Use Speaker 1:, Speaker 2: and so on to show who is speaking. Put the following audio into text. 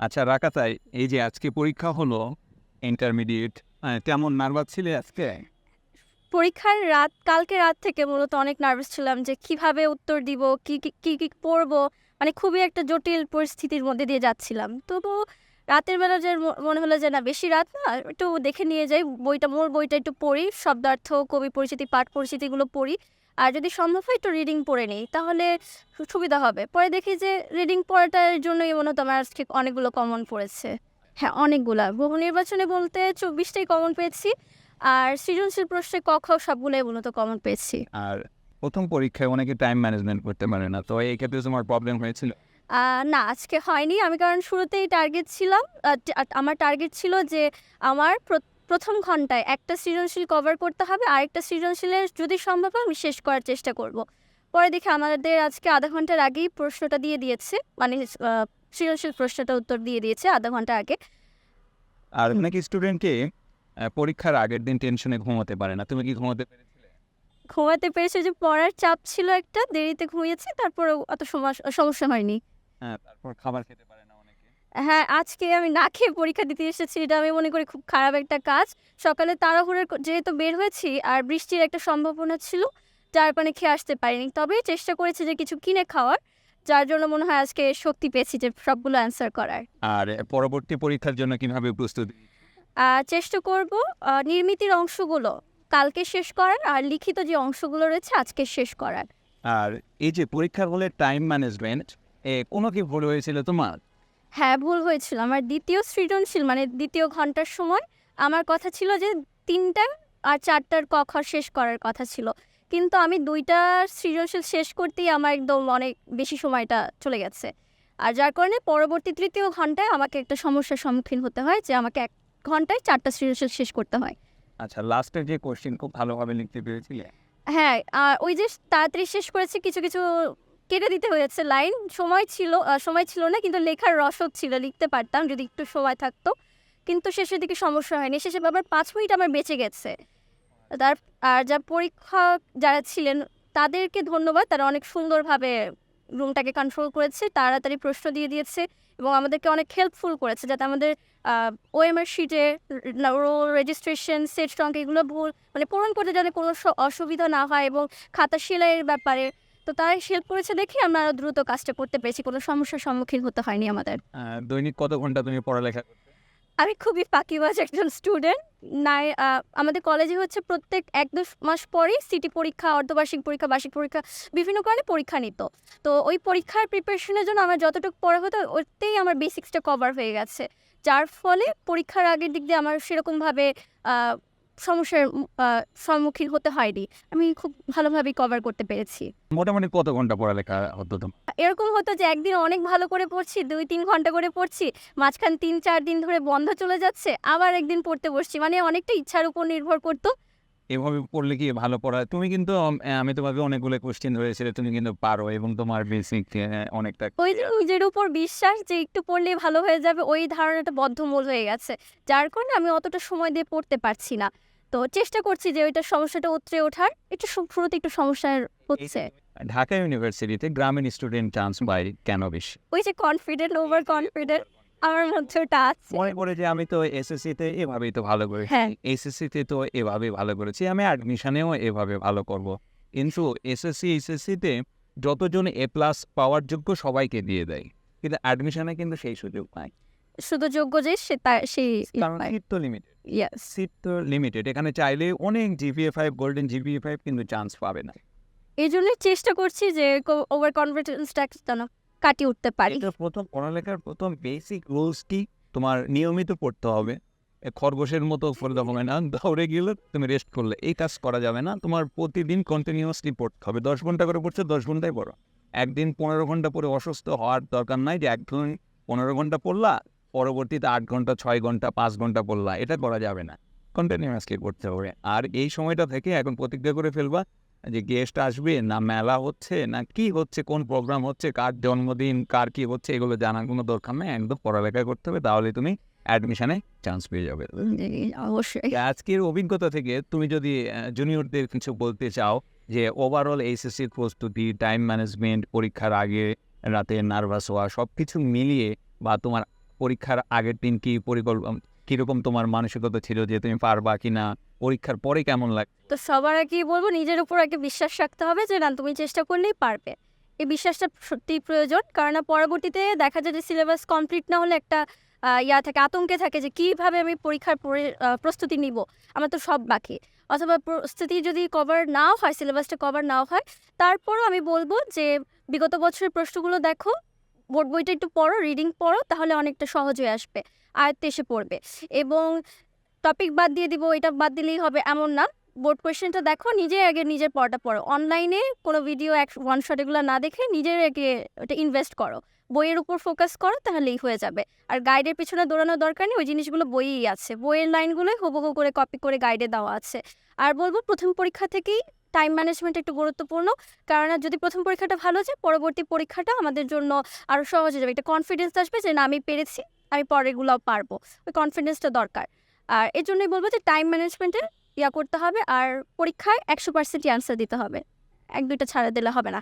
Speaker 1: আচ্ছা রাকাতাই, এই যে আজকে পরীক্ষা হলো ইন্টারমিডিয়েট কেমন নার্ভাস ছিলে আজকে?
Speaker 2: পরীক্ষার রাত, কালকে রাত থেকে মূলত অনেক নার্ভাস ছিলাম যে কীভাবে উত্তর দিব, কি, কি- কি পড়ব মানে খুবই একটা জটিল পরিস্থিতির মধ্যে দিয়ে যাচ্ছিলাম। তবু রাতের বেলা যে মনে হলো যে না, বেশি রাত না, একটু দেখে নিয়ে যাই, বইটা, মোর বইটা একটু পড়ি, শব্দার্থ, কবি পরিচিতি, পাঠ পরিচিতিগুলো পড়ি। আর যদি সম্ভব হয় একটু রিডিং পড়ে নিই তাহলে সুবিধা হবে। পরে দেখি যে রিডিং পড়াটার জন্যই মনে হতো আমার আজকে অনেকগুলো কমন পড়েছে। হ্যাঁ অনেকগুলা। বহু নির্বাচনে বলতে চব্বিশটাই কমন পেয়েছি আর সৃজনশীল প্রশ্নে ক খ সবগুলোই মূলত কমন পেয়েছি।
Speaker 1: আর প্রথম পরীক্ষায় অনেকে টাইম ম্যানেজমেন্ট করতে পারে না তো এই ক্ষেত্রে তোমার প্রবলেম হয়েছিল?
Speaker 2: না আজকে হয়নি। আমি কারণ শুরুতেই টার্গেট ছিলাম আমার টার্গেট ছিল যে আমার প্রথম ঘন্টায় একটা সৃজনশীল কভার করতে হবে আরেকটা সৃজনশীলের যদি সম্ভব হয় আমি শেষ করার চেষ্টা করব। পরে দেখি আমাদের আজকে আধা ঘণ্টার আগেই প্রশ্নটা দিয়ে দিয়েছে মানে সৃজনশীল প্রশ্নটা উত্তর দিয়ে দিয়েছে আধা ঘণ্টা আগে।
Speaker 1: আর অনেক স্টুডেন্টকে পরীক্ষার আগের দিন টেনশনে ঘুমোতে পারে না? তুমি কি ঘুমোতে পেরেছিলে?
Speaker 2: ঘুমাতে পেরেছে যে পড়ার চাপ ছিল একটা দেরিতে ঘুমিয়েছি তারপরে অত সমস- সমস্যা হয়নি।
Speaker 1: হ্যাঁ তারপর খাবার খেতে পারে
Speaker 2: হ্যাঁ আজকে আমি না খেয়ে পরীক্ষা দিতে এসেছি এটা আমি মনে করি খুব খারাপ একটা কাজ। সকালে তাড়াহুড়োর যেহেতু বের হয়েছি আর বৃষ্টির একটা সম্ভাবনা ছিল যার কারণে খেয়ে আসতে পারিনি। তবে চেষ্টা করেছি যে কিছু কিনে খাওয়ার যার জন্য মনে হয় আজকে শক্তি পেয়েছি যে সবগুলো অ্যান্সার করার।
Speaker 1: আর পরবর্তী পরীক্ষার জন্য কীভাবে প্রস্তুতি?
Speaker 2: চেষ্টা করব নির্মিতির অংশগুলো কালকে শেষ করার আর লিখিত যে অংশগুলো রয়েছে আজকে শেষ করার।
Speaker 1: আর এই যে পরীক্ষা হলে টাইম ম্যানেজমেন্ট এ কোনো কি ভুল হয়েছিল তোমার?
Speaker 2: হ্যাঁ ভুল হয়েছিল। আমার দ্বিতীয় সৃজনশীল মানে দ্বিতীয় ঘণ্টার সময় আমার কথা ছিল যে তিনটা আর চারটার ক খ শেষ করার কথা ছিল। কিন্তু আমি দুইটা সৃজনশীল শেষ করতেই আমার একদম অনেক বেশি সময়টা চলে গেছে। আর যার কারণে পরবর্তী তৃতীয় ঘন্টায় আমাকে একটা সমস্যার সম্মুখীন হতে হয় যে আমাকে এক ঘন্টায় চারটা সৃজনশীল শেষ করতে হয়।
Speaker 1: আচ্ছা লাস্টের যে কোশ্চেন খুব ভালোভাবে লিখতে পেরেছিলে?
Speaker 2: হ্যাঁ আর ওই যে তাড়াতাড়ি শেষ করেছি কিছু কিছু কেটে দিতে হয়েছে। লাইন সময় ছিল সময় ছিল না, কিন্তু লেখার রসদ ছিল, লিখতে পারতাম, যদি একটু সময় থাকতো। কিন্তু শেষের দিকে সমস্যা হয়নি। শেষে আবার পাঁচ মিনিট আমার বেঁচে গেছে। তার, আর যা পরীক্ষা যারা ছিলেন, তাদেরকে ধন্যবাদ। তারা অনেক সুন্দরভাবে রুমটাকে কন্ট্রোল করেছে, তাড়াতাড়ি প্রশ্ন দিয়ে দিয়েছে এবং আমাদেরকে অনেক হেল্পফুল করেছে, যাতে আমাদের ওএমআর শিটে রোল রেজিস্ট্রেশন সেট টঙ্ক এগুলো ভুল মানে পূরণ করতে যাতে কোনো অসুবিধা না হয় এবং খাতা সেলাইয়ের ব্যাপারে তো তারা হেল্প করেছে দেখে আমরা আরও দ্রুত কাজটা করতে পেরেছি। কোনো সমস্যার সম্মুখীন হতে হয়নি আমাদের।
Speaker 1: দৈনিক কত ঘণ্টা তুমি পড়ালেখা করতে?
Speaker 2: আমি খুবই ফাঁকিবাজ একজন স্টুডেন্ট নাই আমাদের কলেজে হচ্ছে প্রত্যেক এক দু মাস পরেই সিটি পরীক্ষা অর্ধবার্ষিক পরীক্ষা বার্ষিক পরীক্ষা বিভিন্ন কারণে পরীক্ষা নিত। তো ওই পরীক্ষার প্রিপারেশনের জন্য আমার যতটুকু পড়া হতো ওতেই আমার বেসিক্সটা কভার হয়ে গেছে। যার ফলে পরীক্ষার আগের দিক দিয়ে আমার সেরকমভাবে সমস্যার সম্মুখীন হতে হয়নি। আমি খুব ভালোভাবেই কভার করতে পেরেছি।
Speaker 1: মোটামুটি কত ঘণ্টা পড়ালেখা হতো
Speaker 2: এরকম হতো যে একদিন অনেক ভালো করে পড়ছি দুই তিন ঘণ্টা করে পড়ছি মাঝখান তিন চার দিন ধরে বন্ধ চলে যাচ্ছে আবার একদিন পড়তে বসছি। মানে অনেকটা ইচ্ছার উপর নির্ভর করতো।
Speaker 1: এভাবে পড়লে কি ভালো পড়া তুমি কিন্তু আমি তোমাকে অনেকগুলো কোশ্চেন ধরেছিল তুমি কিন্তু পারো এবং তোমার বেসিক অনেকটা
Speaker 2: ওই যে নিজের উপর বিশ্বাস যে একটু পড়লেই ভালো হয়ে যাবে ওই ধারণাটা বদ্ধমূল হয়ে গেছে। যার কারণে আমি অতটা সময় দিয়ে পড়তে পারছি না। তো চেষ্টা করছি যে ওইটা সমস্যাটা উতরে ওঠার। একটু শুরুতে একটু সমস্যার হচ্ছে
Speaker 1: ঢাকা ইউনিভার্সিটিতে গ্রামীণ স্টুডেন্ট চান্স পাই কেন বেশি?
Speaker 2: ওই যে কনফিডেন্ট ওভার কনফিডেন্ট আমার মধ্যে ওটা আছে।
Speaker 1: মনে করে যে আমি তো এসএসসি তে এভাবেই তো ভালো করেছি।
Speaker 2: হ্যাঁ।
Speaker 1: এসএসসি তে তো এভাবে ভালো করেছি আমি অ্যাডমিশনেও এভাবে ভালো করব। কিন্তু এসএসসি এইচএসসি তে যতজন এ প্লাস পাওয়ার যোগ্য সবাইকে দিয়ে দেয়। কিন্তু অ্যাডমিশনে কিন্তু সেই সুযোগ পায়
Speaker 2: শুধু যোগ্য যে সে তার সেই
Speaker 1: সিট তো লিমিটেড
Speaker 2: ইয়াস
Speaker 1: সিট তো লিমিটেড এখানে চাইলে অনেক GPA five golden GPA five কিন্তু চান্স পাবে না।
Speaker 2: এই জন্যই চেষ্টা করছি যে ওভার কনফিডেন্সটা যেন কাটিয়ে উঠতে পারি।
Speaker 1: প্রথম পড়ালেখার প্রথম বেসিক রুলস কি? তোমার নিয়মিত পড়তে হবে। খরগোশের মতো পড়তে হবে না দৌড়ে গেলে তুমি রেস্ট করলে। এই কাজ করা যাবে না। তোমার প্রতিদিন কন্টিনিউয়াসলি পড়তে হবে। দশ ঘণ্টা করে পড়ছে দশ ঘন্টায় পড়ো। একদিন পনেরো ঘণ্টা পরে অসুস্থ হওয়ার দরকার নাই যে একদিন পনেরো ঘণ্টা পড়লা পরবর্তীতে আট ঘণ্টা ছয় ঘণ্টা পাঁচ ঘণ্টা পড়লা। এটা করা যাবে না। কন্টিনিউয়াসলি করতে হবে। আর এই সময়টা থেকে এখন প্রতিজ্ঞা করে ফেলবা যে গেস্ট আসবে না মেলা হচ্ছে না কি হচ্ছে কোন প্রোগ্রাম হচ্ছে কার জন্মদিন কার কি হচ্ছে এগুলো জানার কোনো দরকার নেই। একদম পড়ালেখা করতে হবে তাহলে তুমি অ্যাডমিশনে চান্স পেয়ে যাবে।
Speaker 2: অবশ্যই।
Speaker 1: আজকের অভিজ্ঞতা থেকে তুমি যদি জুনিয়রদের কিছু বলতে চাও যে ওভারঅল এইচএসসির প্রস্তুতি টাইম ম্যানেজমেন্ট পরীক্ষার আগে রাতে নার্ভাস হওয়া সব কিছু মিলিয়ে বা তোমার পরীক্ষার আগের দিন কি পরিকল্পনা, কীরকম তোমার মানসিকতা ছিল যে তুমি পারবা কিনা? পরীক্ষার পরে কেমন লাগে?
Speaker 2: তো সবার আগে বলব, নিজের উপর আগে বিশ্বাস রাখতে হবে যে না, তুমি চেষ্টা করলেই পারবে। এই বিশ্বাসটা সত্যিই প্রয়োজন। কারণ না, পরবর্তীতে দেখা যায় যে সিলেবাস কমপ্লিট না হলে একটা ইয়া থাকে, আতঙ্কে থাকে যে কীভাবে আমি পরীক্ষার পরে- প্রস্তুতি নিব? আমার তো সব বাকি। অথবা প্রস্তুতি যদি কভার নাও হয় সিলেবাসটা কভার নাও হয়, তারপরও আমি বলব যে, বিগত বছরের প্রশ্নগুলো দেখো। বোর্ড বইটা একটু পড়ো রিডিং পড়ো, তাহলে অনেকটা সহজ হয়ে আসবে, আয়ত্তে এসে পড়বে। এবং টপিক বাদ দিয়ে দিব, এটা বাদ দিলেই হবে এমন না। বোর্ড কোয়েশ্চেনটা দেখো নিজে আগে নিজের পড়াটা পড়ো। অনলাইনে কোনো ভিডিও এক ওয়ান শট এগুলো না দেখে নিজের আগে ওটা ইনভেস্ট করো। বইয়ের উপর ফোকাস করো, তাহলেই হয়ে যাবে। আর গাইডের পিছনে দৌড়ানোর দরকার নেই, ওই জিনিসগুলো বইয়েই আছে। বইয়ের লাইনগুলোই হুবহু করে কপি করে গাইডে দেওয়া আছে। আর বলব, প্রথম পরীক্ষা থেকেই টাইম ম্যানেজমেন্ট একটু গুরুত্বপূর্ণ। কারণ যদি প্রথম পরীক্ষাটা ভালো যায় পরবর্তী পরীক্ষাটা আমাদের জন্য আরও সহজ হয়ে যাবে। একটা কনফিডেন্স আসবে যে, না, আমি পেরেছি, আমি পরেরগুলো পারব। ওই কনফিডেন্সটা দরকার। আর এর জন্যই বলব যে টাইম ম্যানেজমেন্টের ইয়া করতে হবে, আর পরীক্ষায় একশো পার্সেন্টই অ্যান্সার দিতে হবে। এক দুইটা ছাড়া দিলে হবে না।